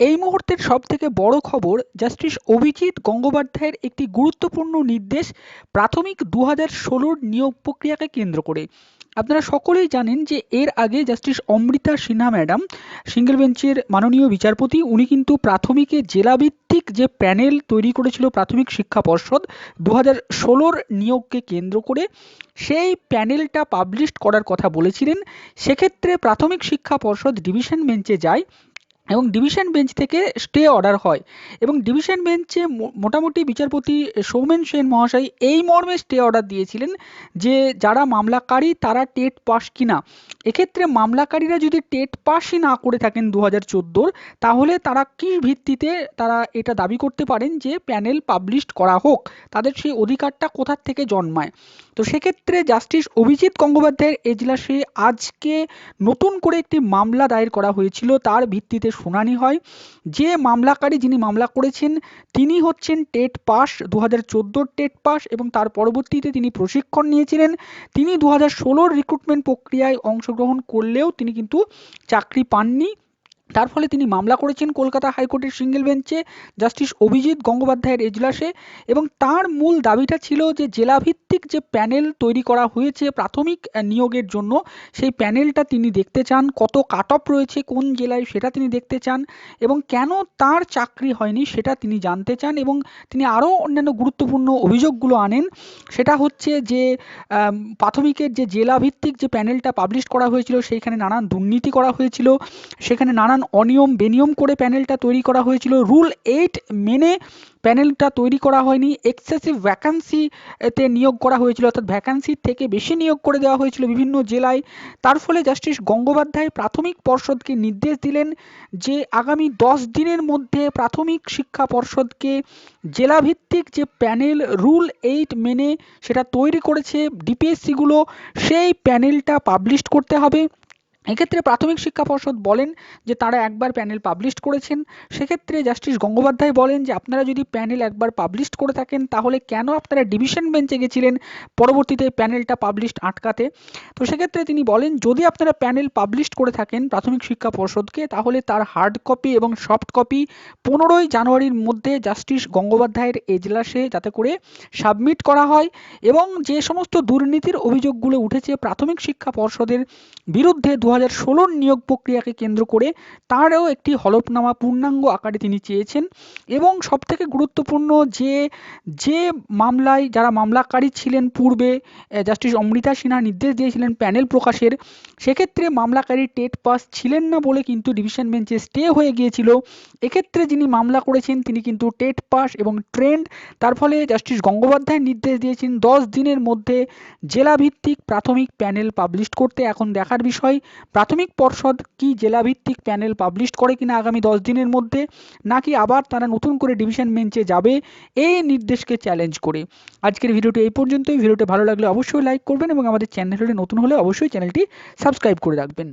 এই মুহূর্তের সব থেকে বড় খবর জাস্টিস অভিজিৎ গঙ্গোপাধ্যায়ের একটি গুরুত্বপূর্ণ নির্দেশ প্রাথমিক দু হাজার ষোলোর নিয়োগ প্রক্রিয়াকে কেন্দ্র করে। আপনারা সকলেই জানেন যে এর আগে justice Amrita Sinha madam, single বেঞ্চের মাননীয় বিচারপতি, উনি কিন্তু প্রাথমিকে জেলাভিত্তিক যে প্যানেল তৈরি করেছিল প্রাথমিক শিক্ষা পর্ষদ দু হাজার ষোলোর নিয়োগকে কেন্দ্র করে সেই প্যানেলটা পাবলিশ করার কথা বলেছিলেন। সেক্ষেত্রে প্রাথমিক শিক্ষা পর্ষদ ডিভিশন বেঞ্চে যায়। এবং ডিভিশন বেঞ্চ থেকে স্টে অর্ডার হয়। এবং ডিভিশন বেঞ্চে মোটামুটি বিচারপতি সৌমেন সেন মহাশয় এই মর্মে স্টে অর্ডার দিয়েছিলেন যে, যারা মামলাকারী তারা টেট পাস কিনা। এক্ষেত্রে মামলাকারীরা যদি টেট পাসই না করে থাকেন দু হাজার তাহলে তারা কী ভিত্তিতে তারা এটা দাবি করতে পারেন যে প্যানেল পাবলিশড করা হোক। তাদের সেই অধিকারটা কোথার থেকে জন্মায়? তো সেক্ষেত্রে জাস্টিস অভিজিৎ গঙ্গোপাধ্যায়ের এজলাসে আজকে নতুন করে একটি মামলা দায়ের করা হয়েছিল। তার ভিত্তিতে শুনানি হয়। যে মামলাকারী যিনি মামলা করেছেন, তিনি হচ্ছেন টেট পাস দু হাজার টেট পাস এবং তার পরবর্তীতে তিনি প্রশিক্ষণ নিয়েছিলেন। তিনি দু হাজার রিক্রুটমেন্ট প্রক্রিয়ায় অংশগ্রহণ করলেও তিনি কিন্তু চাকরি পাননি। তার ফলে তিনি মামলা করেছেন কলকাতা হাইকোর্টের সিঙ্গেল বেঞ্চে। জাস্টিস অভিজিৎ গঙ্গোপাধ্যায়ের এজলাসে এবং তার মূল দাবিটা ছিল যে, জেলাভিত্তিক যে প্যানেল তৈরি করা হয়েছে প্রাথমিক নিয়োগের জন্য, সেই প্যানেলটা তিনি দেখতে চান, কত কাট অফ রয়েছে, কোন জেলায় সেটা তিনি দেখতে চান এবং কেন তার চাকরি হয়নি সেটা তিনি জানতে চান এবং তিনি আরও অন্যান্য গুরুত্বপূর্ণ অভিযোগগুলো আনেন। সেটা হচ্ছে যে প্রাথমিকের যে জেলাভিত্তিক যে প্যানেলটা পাবলিশ করা হয়েছিল, সেইখানে নানান দুর্নীতি করা হয়েছিল। সেখানে নানান নানান অনিয়ম বেনিয়ম করে প্যানেলটা তৈরি করা হয়েছিল। রুল এইট মেনে প্যানেলটা তৈরি করা হয়নি। এক্সেসিভ ভ্যাকান্সিতে নিয়োগ করা হয়েছিল। অর্থাৎ ভ্যাকান্সির থেকে বেশি নিয়োগ করে দেওয়া হয়েছিল বিভিন্ন জেলায়। তার ফলে জাস্টিস গঙ্গোপাধ্যায় প্রাথমিক পর্ষদকে নির্দেশ দিলেন যে আগামী দশ দিনের মধ্যে প্রাথমিক শিক্ষা পর্ষদকে জেলাভিত্তিক যে প্যানেল রুল এইট মেনে সেটা তৈরি করেছে ডিপিএসসিগুলো, সেই প্যানেলটা পাবলিশ করতে হবে। এক্ষেত্রে প্রাথমিক শিক্ষা পর্ষদ বলেন যে তারা একবার প্যানেল পাবলিশ করেছেন। সেক্ষেত্রে জাস্টিস গঙ্গোপাধ্যায় বলেন যে আপনারা যদি প্যানেল একবার পাবলিশ করে থাকেন, তাহলে কেন আপনারা ডিভিশন বেঞ্চে গেছিলেন পরবর্তীতে প্যানেলটা পাবলিশ আটকাতে? তো সেক্ষেত্রে তিনি বলেন, যদি আপনারা প্যানেল পাবলিশ করে থাকেন প্রাথমিক শিক্ষা পর্ষদকে, তাহলে তার হার্ড কপি এবং সফট কপি পনেরোই জানুয়ারির মধ্যে জাস্টিস গঙ্গোপাধ্যায়ের এজলাসে যাতে করে সাবমিট করা হয় এবং যে সমস্ত দুর্নীতির অভিযোগগুলো উঠেছে প্রাথমিক শিক্ষা পর্ষদের বিরুদ্ধে দু হাজার ষোলোর নিয়োগ প্রক্রিয়াকে কেন্দ্র করে তারও একটি হলফনামা পূর্ণাঙ্গ আকারে তিনি চেয়েছেন এবং সবথেকে গুরুত্বপূর্ণ যে যে মামলায়, যারা মামলাকারী ছিলেন পূর্বে জাস্টিস অমৃতা সিনহা নির্দেশ দিয়েছিলেন প্যানেল প্রকাশের, সেক্ষেত্রে মামলাকারী টেট পাস ছিলেন না বলে কিন্তু ডিভিশন বেঞ্চে স্টে হয়ে গিয়েছিল। এক্ষেত্রে যিনি মামলা করেছেন, তিনি কিন্তু টেট পাস এবং ট্রেন্ড, তার ফলে জাস্টিস গঙ্গোপাধ্যায় নির্দেশ দিয়েছেন দশ দিনের মধ্যে জেলাভিত্তিক প্রাথমিক প্যানেল পাবলিশ করতে। এখন দেখার বিষয় প্রাথমিক পর্ষদ কি জেলাভিত্তিক প্যানেল পাবলিশ করে কিনা আগামী দশ দিনের মধ্যে, নাকি আবার তারা নতুন করে ডিভিশন বেঞ্চে যাবে এই নির্দেশকে চ্যালেঞ্জ করে? আজকের ভিডিওটি এই পর্যন্তই। ভিডিওটি ভালো লাগলে অবশ্যই লাইক করবেন এবং আমাদের চ্যানেলটি নতুন হলে অবশ্যই চ্যানেলটি সাবস্ক্রাইব করে রাখবেন।